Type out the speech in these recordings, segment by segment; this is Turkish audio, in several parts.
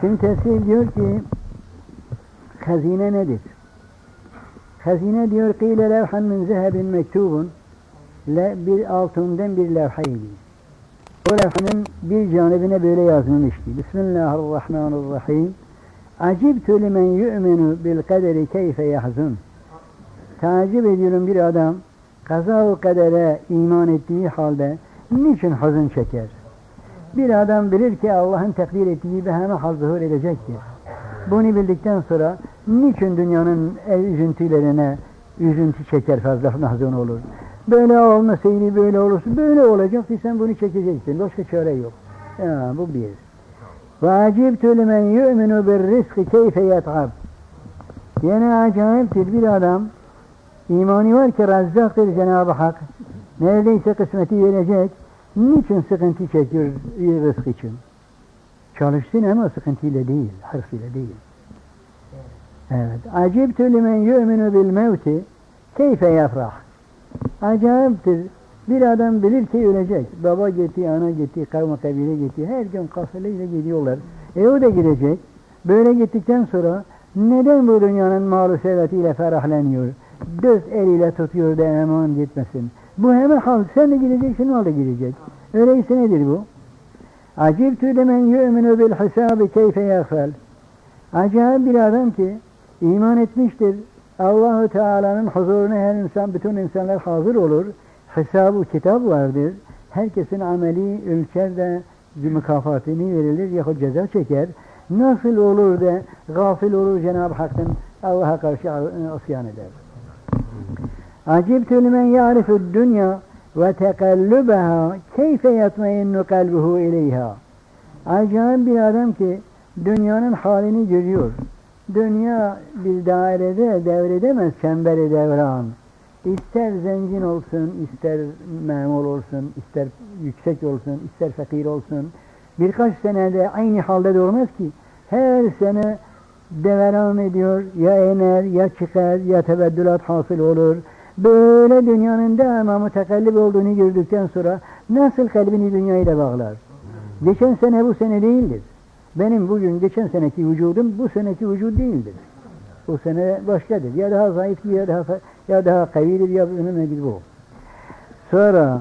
Şimdi tefsir diyor ki hazine nedir? Hazine diyor kıyle levhan min zehebin mektubun le, bir altından bir levhaydı. O levhanın bir canibine böyle yazılmıştı. Bismillahirrahmanirrahim. Acibtü limen yu'minu bil kaderi keyfe yahzun. Tacip ediyorum bir adam kaza kadere iman ettiği halde niçin hazın çeker? Bir adam bilir ki Allah'ın takdir ettiği bir hemen zuhur edecektir. Bunu bildikten sonra niçin dünyanın üzüntülerine üzüntü çeker fazla nazın olur? Böyle olmasaydı böyle olursa böyle olacak sen bunu çekeceksin. Başka çare yok. Ya, bu bir. Vacip tülmen yu'minu bir rizki keyfe yat'ab. Yine acayiptir bir adam imanı var ki razzaktır Cenab-ı Hak. Neredeyse kısmeti verecek. Niçin sıkıntı çekiyor rızk için? Çalışsın ama sıkıntıyla değil, hırsıyla değil. Evet. Acibtü limen yu'minu bil mevti keyfe yafrah. Acayiptir. Bir adam bilir ki ölecek. Baba gitti, ana gitti, kavma kabile gitti. Her gün kafeleyle gidiyorlar. E o da gidecek. Böyle gittikten sonra neden bu dünyanın malı servetiyle ferahlanıyor? Dört eliyle tutuyor da eman gitmesin. Bu hemen hal. Sen de gideceksin, o da gidecek. Öyleyse nedir bu? Acibtü demen yu'minu bil hisabi keyfe yagfel. Acayip bir adam ki iman etmiştir. Allahu Teala'nın huzuruna her insan, bütün insanlar hazır olur. Hesabı kitap vardır. Herkesin ameli ölçer de mükafatını verilir yahut ceza çeker. Nasıl olur da gafil olur Cenab-ı Hak'tan Allah'a karşı isyan eder. Limen ya'rifu dünya ve tekallubaha keyfe yatmainnu kalbuhu ileyha. Acayip bir adam ki dünyanın halini görüyor. Dünya bir dairede devredemez çemberi devran. İster zengin olsun, ister memur olsun, ister yüksek olsun, ister fakir olsun. Birkaç senede aynı halde durmaz ki. Her sene deveran ediyor. Ya iner, ya çıkar, ya tebeddülat hasıl olur. Böyle dünyanın daima mütekellib olduğunu gördükten sonra nasıl kalbini dünyayla bağlar? Geçen sene bu sene değildir. Benim bugün geçen seneki vücudum bu seneki vücut değildir. Bu sene başkadır. Ya daha zayıftır ya daha ya daha kavidir ya nedir bu. Sonra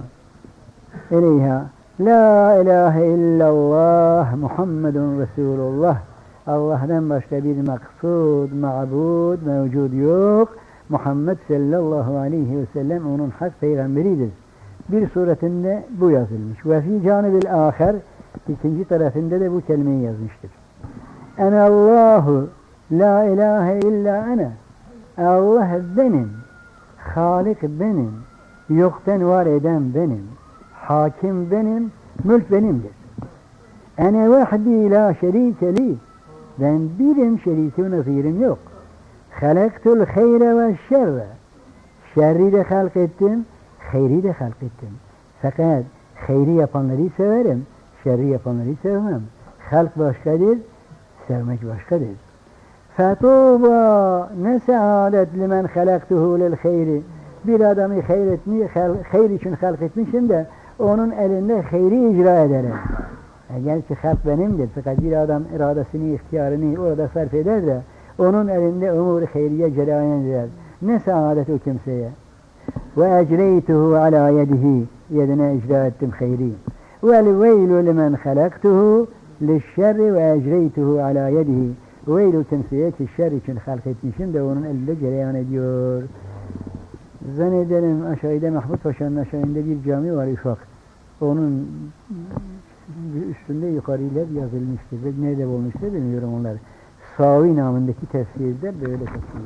eleyha La ilahe illallah Muhammedun Resulullah Allah'tan başka bir maksud, ma'bud, mevcud yok. Muhammed sallallahu aleyhi ve sellem onun hak peygamberidir. Bir suretinde bu yazılmış. Ve fi canibil ahir ikinci tarafında da bu kelimeyi yazmıştır. Ene Allahu la ilahe illa ana. Allah benim. Halik benim. Yoktan var eden benim. Hakim benim. Mülk benimdir. Ene vahdi la şerike li. Ben birim şeriki nazirim yok. Halaktul hayre ve şerre. Şerri de halk ettim, hayri de halk ettim. Fakat hayri yapanları severim, şerri yapanları sevmem. Halk başkadır, sevmek başkadır. Fetuba ne saadet limen halaktuhu lil. Bir adamı hayır, etmiş, hayır için halk etmişim de onun elinde hayri icra ederim. Gerçi halk benimdir fakat bir adam iradesini, ihtiyarını orada sarf eder de onun elinde umur hayriye cereyan eder. Ne saadet o kimseye. Ve ecreytuhu ala yedihi. Yedine icra ettim hayri. Vel veylu limen halaktuhu lişşerri ve ecreytuhu ala yedihi. Veylu kimseye ki şer için halk etmişim de onun elinde cereyan ediyor. Zannederim aşağıda Mahmut Paşa'nın aşağında bir cami var ufak. Onun üstünde yukarılar yazılmıştır. Nerede bulmuştur bilmiyorum onlar. Savi namındaki tefsirde böyle tefsir.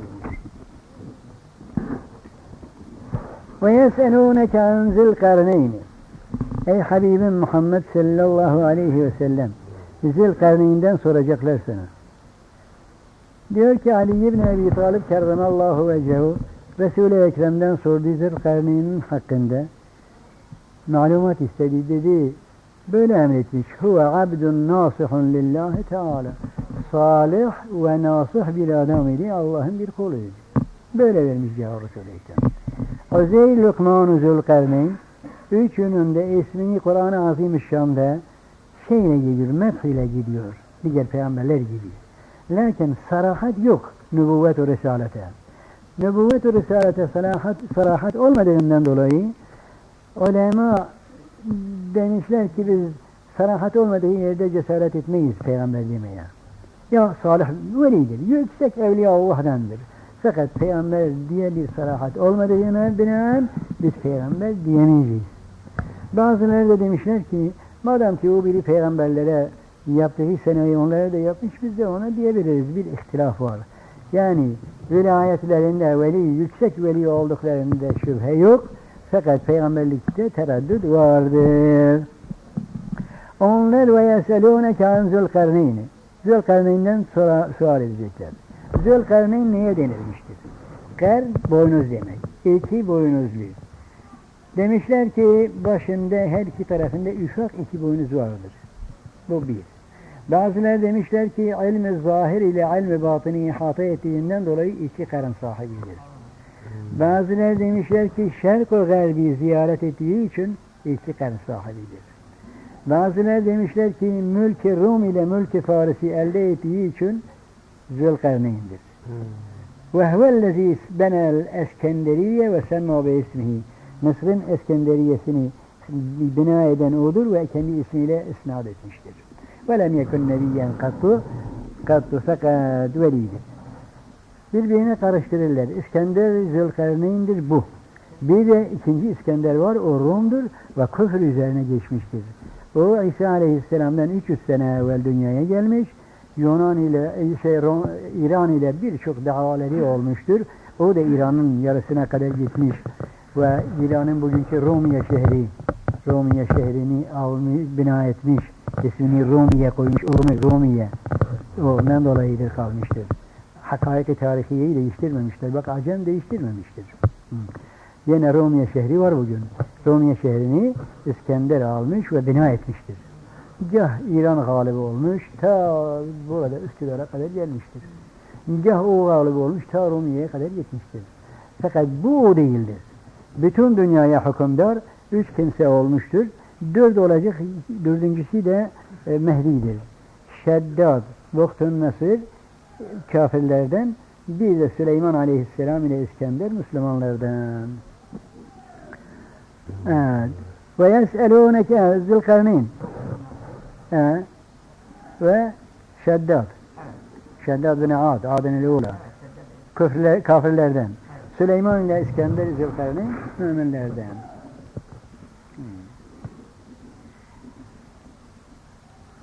Ve yeselûneke an zilkarneyni. Ey Habibim Muhammed sallallahu aleyhi ve sellem Zilkarneyn'den soracaklar sana. Diyor ki Ali ibn Ebi Talib kerremallahu vecehu Resul-i Ekrem'den sordu Zilkarneyn'in hakkında. Malumat istedi dedi. Böyle emretmiş. Huve abdun nasihun lillahi teala. Salih ve nasih bir adam idi. Allah'ın bir kuluydu. Böyle vermiş cevabı Resul-i O Zeyl Lukman-ı Zülkarneyn üçünün de ismini Kur'an-ı Azimüşşan'da şeyle gidiyor, meth ile gidiyor. Diğer peygamberler gibi. Lakin sarahat yok nübüvvet ve risalete. Nübüvvet ve risalete sarahat, sarahat olmadığından dolayı ulema demişler ki biz sarahat olmadığı yerde cesaret etmeyiz peygamber demeye. Ya salih velidir, yüksek evliya Allah'tandır. Fakat peygamber diye bir sarahat olmadığına binaen biz peygamber diyemeyeceğiz. Bazıları da demişler ki madem ki o biri peygamberlere yaptığı seneyi onlara da yapmış biz de ona diyebiliriz. Bir ihtilaf var. Yani vilayetlerinde veli, yüksek veli olduklarında şüphe yok. Fakat peygamberlikte tereddüt vardır. Onlar ve yeselûne kân zülkarneyni. Zülkarneyn'den sual edecekler. Zülkarneyn neye denilmiştir? Kar boynuz demek. İki boynuzlu. Demişler ki başında her iki tarafında ufak iki boynuz vardır. Bu bir. Bazıları demişler ki ilmi zahir ile ilmi batını ihata ettiğinden dolayı iki karın sahibidir. Bazıları demişler ki şerk ve garbi ziyaret ettiği için iki karın sahibidir. Bazıları demişler ki mülk Rum ile mülk Farisi elde ettiği için Zülkarneyn'dir. Ve huvellezî benel eskenderiye ve semma be ismihi. Mısır'ın eskenderiyesini bina eden odur ve kendi ismiyle isnat etmiştir. Ve lem yekun nebiyyen kattu kattu fakat velidir. Birbirine karıştırırlar. İskender Zülkarneyn'dir bu. Bir de ikinci İskender var, o Rum'dur ve küfür üzerine geçmiştir. O İsa Aleyhisselam'dan 300 sene evvel dünyaya gelmiş. Yunan ile şey, İran ile birçok davaları olmuştur. O da İran'ın yarısına kadar gitmiş ve İran'ın bugünkü Romiye şehri Romiye şehrini almış, bina etmiş. İsmini Romiye koymuş. Urmi, Romiye. Ondan dolayıdır kalmıştır. Hakaiki tarihiyeyi değiştirmemişler. Bak Acem değiştirmemiştir. Hı. Yine Romiye şehri var bugün. Romiye şehrini İskender almış ve bina etmiştir. Gah İran galibi olmuş, ta burada Üsküdar'a kadar gelmiştir. Gah o galibi olmuş, ta Romiye'ye kadar gitmiştir. Fakat bu o değildir. Bütün dünyaya hükümdar üç kimse olmuştur. Dört olacak, dördüncüsü de e, Mehdi'dir. Şeddad, Vaktun Nasır, kafirlerden, bir de Süleyman Aleyhisselam ile İskender Müslümanlardan. Evet. Ve yes'elûneke Zülkarneyn. Evet. Ve Şeddad. Şeddad bin Ad, Adın Ula. Kafirlerden. Süleyman ile İskender Zülkarneyn müminlerden.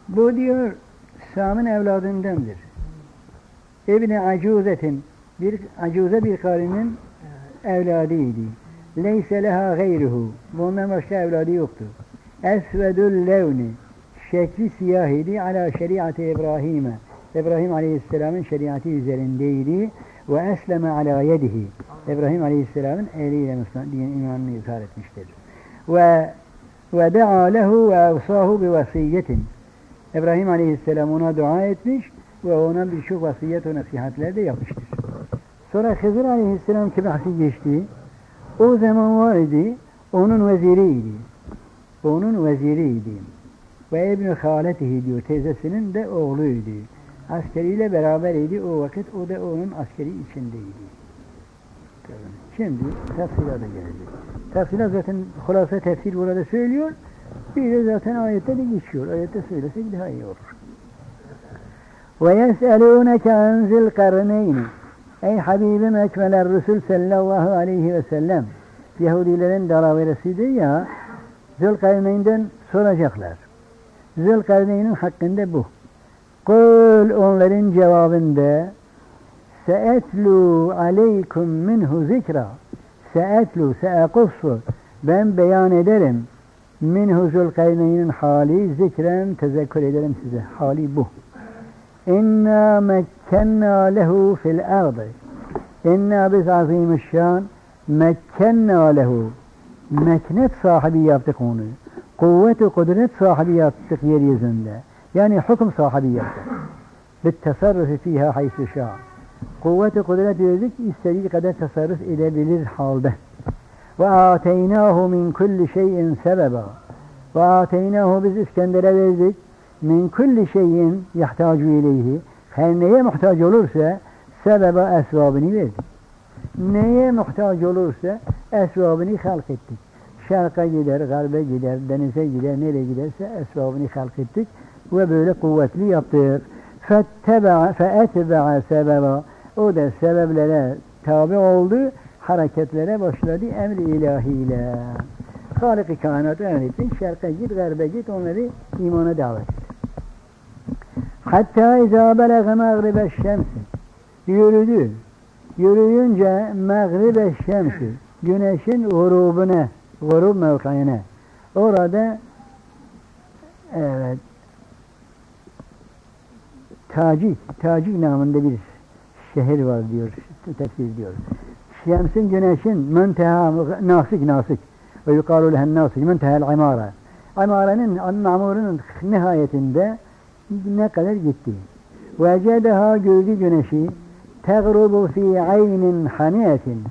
Bu diyor Sam'ın evladındandır. İbni Acuzetin bir acuze bir karının evladıydı. Leyse leha gayruhu. Bundan başka evladı yoktu. Esvedül levni. Şekli siyah idi. Ala şeriatı İbrahim'e. İbrahim Aleyhisselam'ın şeriatı üzerindeydi. Ve esleme ala yedihi. İbrahim Aleyhisselam'ın eliyle Müslüman din imanını izhar etmiştir. Ve ve da'a lehu ve evsahu bi vasiyetin. İbrahim Aleyhisselam ona dua etmiş ve ona birçok vasiyet ve nasihatler de yapmıştır. Sonra Hızır Aleyhisselam ki bahsi geçti. O zaman var idi, onun veziriydi. Onun veziriydi. Ve İbn-i Haletihi diyor, teyzesinin de oğluydu. Askeriyle beraberiydi o vakit, o da onun askeri içindeydi. Şimdi tefsirata gelecek. Tefsirat zaten hulasa tefsir burada söylüyor. Bir de zaten ayette de geçiyor. Ayette söylesek daha iyi olur. Ve yes'elûneke an zilkarneyni. Ey Habibim ekmeler Resul sallallahu aleyhi ve sellem. Yahudilerin dalaveresidir ya. Zülkarneyn'den soracaklar. Zülkarneyn'in hakkında bu. Kul onların cevabında Se'etlu aleykum minhu zikra. Se'etlu, se'ekussu. Ben beyan ederim. Minhu Zülkarneyn'in hali zikren tezekkür ederim size. Hali bu. İnna mekkenna lehu fil ardı. İnna biz azimüşşan mekkenna lehu. Meknet sahibi yaptık onu. Kuvvet ve kudret sahibi yaptık yeryüzünde. Yani hüküm sahibi yaptık. Bittasarrufi fiha haysu şa. Kuvvet ve kudret verdik, istediği kadar tasarruf edebilir halde. Ve ateynahu min kulli şeyin sebeba. Ve ateynahu biz İskender'e verdik. min kulli şeyin yahtacu ileyhi her neye muhtaç olursa sebebe esvabını verdik. Neye muhtaç olursa esvabını halk ettik. Şarka gider, garbe gider, denize gider, nereye giderse esvabını halk ettik ve böyle kuvvetli yaptık. فَاتَّبَعَ فَاَتْبَعَ sebeba O da sebeplere tabi oldu, hareketlere başladı emri ilahiyle. Halik-i kainatı emretti. Şerke git, garbe git, onları imana davet et. Hatta izâ belege mağribe şemsi. Yürüdü. Yürüyünce mağribe şemsi. Güneşin gurubuna, gurub mevkiine. Orada evet Tacik, Tacik namında bir şehir var diyor, tefsir diyor. Şemsin güneşin münteha, nasik nasik. Ve yukarı lehen nasik, müntehel imara. İmarenin, mamurunun nihayetinde ne kadar gitti. Vecedeha gördü güneşi tegrubu fi aynin haniyetin.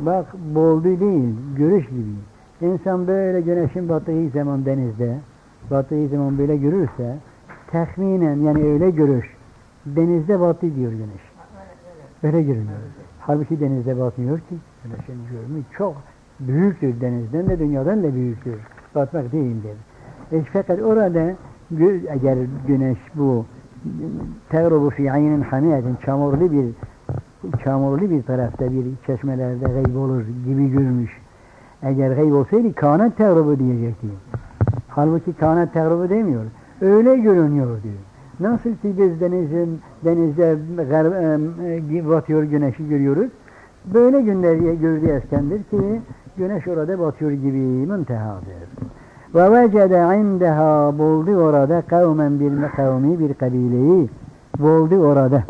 Bak boldu değil, görüş gibi. İnsan böyle güneşin battığı zaman denizde, battığı zaman böyle görürse, tahminen yani öyle görüş, denizde battı diyor güneş. Öyle görünüyor. Halbuki denizde batmıyor ki. Güneşin görünümü çok büyüktür denizden de dünyadan da büyüktür. Batmak değildir. E fakat orada eğer güneş bu tegrubu fi aynin hamiyetin çamurlu bir çamurlu bir tarafta bir çeşmelerde gayb olur gibi görmüş. Eğer gayb olsaydı kanat tegrubu diyecekti. Halbuki kanat tegrubu demiyor. Öyle görünüyor diyor. Nasıl ki biz denizin, denizde gar- e, batıyor güneşi görüyoruz. Böyle günler gördü eskendir ki güneş orada batıyor gibi müntehadır. Ve vecede indeha buldu orada kavmen bir kavmi bir kabileyi buldu orada.